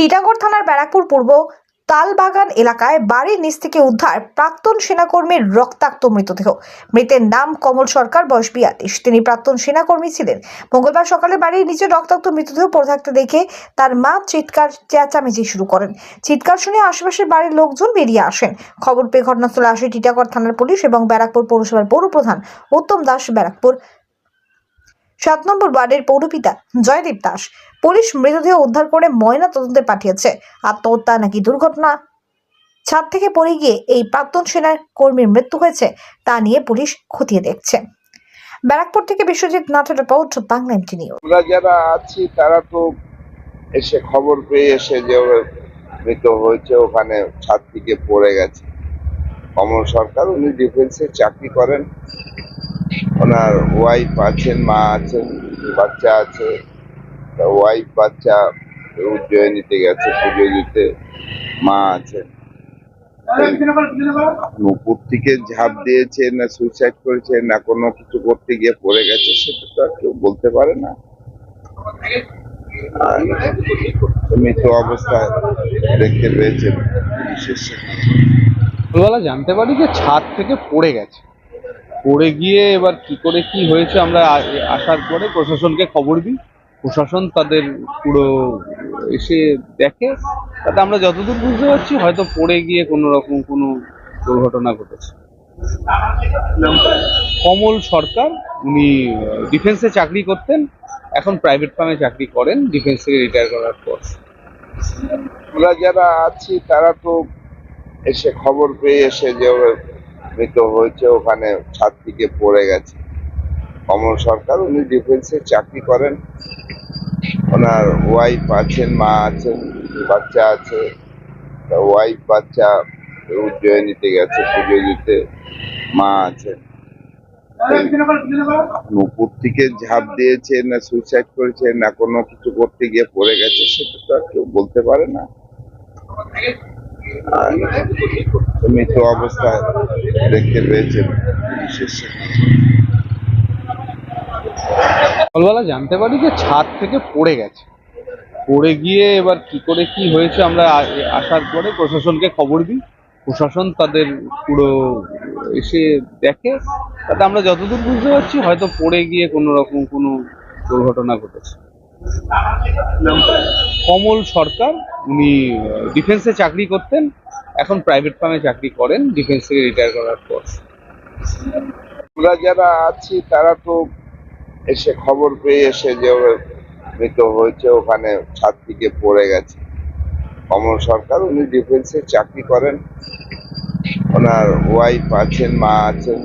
টিটাগড় থানার ব্যারাকপুর পূর্ব তালবাগান এলাকায় বাড়ির নিচ থেকে উদ্ধার প্রাক্তন সেনাকর্মীর রক্তাক্ত মৃতদেহ। মৃতের নাম কমল সরকার, বয়স বিয়াল্লিশ। তিনি প্রাক্তন সেনাকর্মী ছিলেন। মঙ্গলবার সকালে বাড়ির নিচে রক্তাক্ত মৃতদেহ পড়ে থাকতে দেখে তার মা চিৎকার, চেঁচামেচি শুরু করেন। চিৎকার শুনে আশেপাশের বাড়ির লোকজন বেরিয়ে আসেন। খবর পেয়ে ঘটনাস্থলে আসে টিটাগড় থানার পুলিশ এবং ব্যারাকপুর পৌরসভার পৌরপ্রধান উত্তম দাস ব্যারাকপুর। সাত নম্বর ওয়ার্ডের পৌরপিতা জয়দীপ দাস। পুলিশ মৃতদেহ উদ্ধার করে ময়না তদন্তে পাঠিয়েছে। আত্মহত্যা নাকি দুর্ঘটনা? ছাদ থেকে পড়ে গিয়ে এই প্রাক্তন সেনার কর্মীর মৃত্যু হয়েছে, তা নিয়ে পুলিশ খতিয়ে দেখছে। ব্যারাকপুর থেকে বিশ্বজিৎ নাথের রিপোর্ট, বাংলা এমটি নিউজ। আমরা যারা আছি, তারা তো এসে খবর পেয়ে এসে যে মৃত হয়েছে, ওখানে ছাদ থেকে পড়ে গেছে। কমল সরকার, উনি ডিফেন্সে চাকরি করেন। ওনার ওয়াইফ আছেন, মা আছেন, বাচ্চা আছে। ওয়াইফ বাচ্চা উজ্জয়িনীতে গেছে পুজো দিতে মা আছেন। উপর থেকে ঝাঁপ দিয়েছে না সুইসাইড করেছে না কোনো কিছু করতে গিয়ে পড়ে গেছে, সেটা তো আর কেউ বলতে পারে না। মৃত অবস্থায় দেখতে পেয়েছে পুলিশ এসে। সকালবেলা জানতে পারি যে ছাদ থেকে পড়ে গেছে। পড়ে গিয়ে এবার কি করে কি হয়েছে আমরা আসার পরে প্রশাসনকে খবর দিই। প্রশাসন তাদের পুরো এসে দেখে, তাতে আমরা যতদূর বুঝতে পারছি হয়তো পড়ে গিয়ে কোনো রকম কোনো দুর্ঘটনা ঘটেছে। কমল সরকার, উনি ডিফেন্সে চাকরি করতেন, এখন প্রাইভেট ফার্মে চাকরি করেন ডিফেন্স থেকে রিটায়ার করার পর। আমরা যারা আছি, তারা তো এসে খবর পেয়ে এসে যে ও হয়েছে, ওখানে ছাদ থেকে পড়ে গেছে। কমল সরকার, উনি ডিফেন্সে চাকরি করেন। ওনার ওয়াইফ আছেন, মা আছেন, বাচ্চা আছে। ওয়াইফ বাচ্চা উজ্জয়িনীতে গেছে পুজো দিতে, মা আছেন। উপর থেকে ঝাঁপ দিয়েছে, না সুইসাইড করেছে, না কোনো কিছু করতে গিয়ে পড়ে গেছে, সেটা তো আর কেউ বলতে পারে না। মৃত অবস্থায় দেখতে পেয়েছে পুলিশ সকালবেলা জানতে পারি যে ছাদ থেকে পড়ে গেছে। পড়ে গিয়ে এবার কি করে কি হয়েছে আমরা আসার পরে প্রশাসনকে খবর দিই। প্রশাসন তাদের পুরো এসে দেখে, তাতে আমরা যতদূর বুঝতে পারছি হয়তো পড়ে গিয়ে কোনো রকম কোনো দুর্ঘটনা ঘটেছে। কমল সরকার উনি ডিফেন্সে চাকরি করতেন, এখন প্রাইভেট ফার্মে চাকরি করেন ডিফেন্স থেকে রিটায়ার করার পর। আমরা যারা আছি, তারা তো এসে খবর পেয়ে এসে যে মৃত হয়েছে, ওখানে ছাদ থেকে পড়ে গেছে। কমল সরকার, উনি ডিফেন্সে চাকরি করেন। ওনার ওয়াইফ আছেন, মা আছেন।